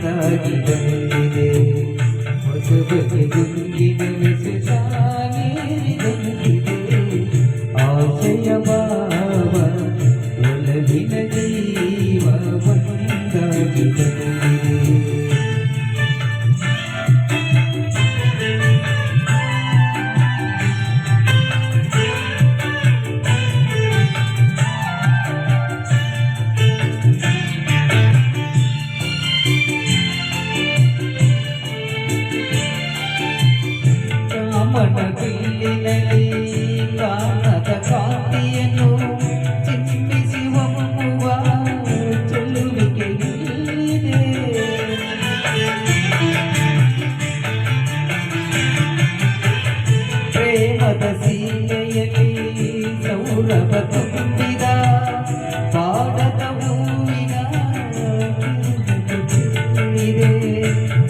ಜೀವವಂತಾಗಿ ಬಂದಿದೆ ಹೊಸಬಗೆ ಗುಂಗಿನ ಮಿಸುತ್ತ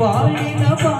పాడిన పా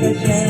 再见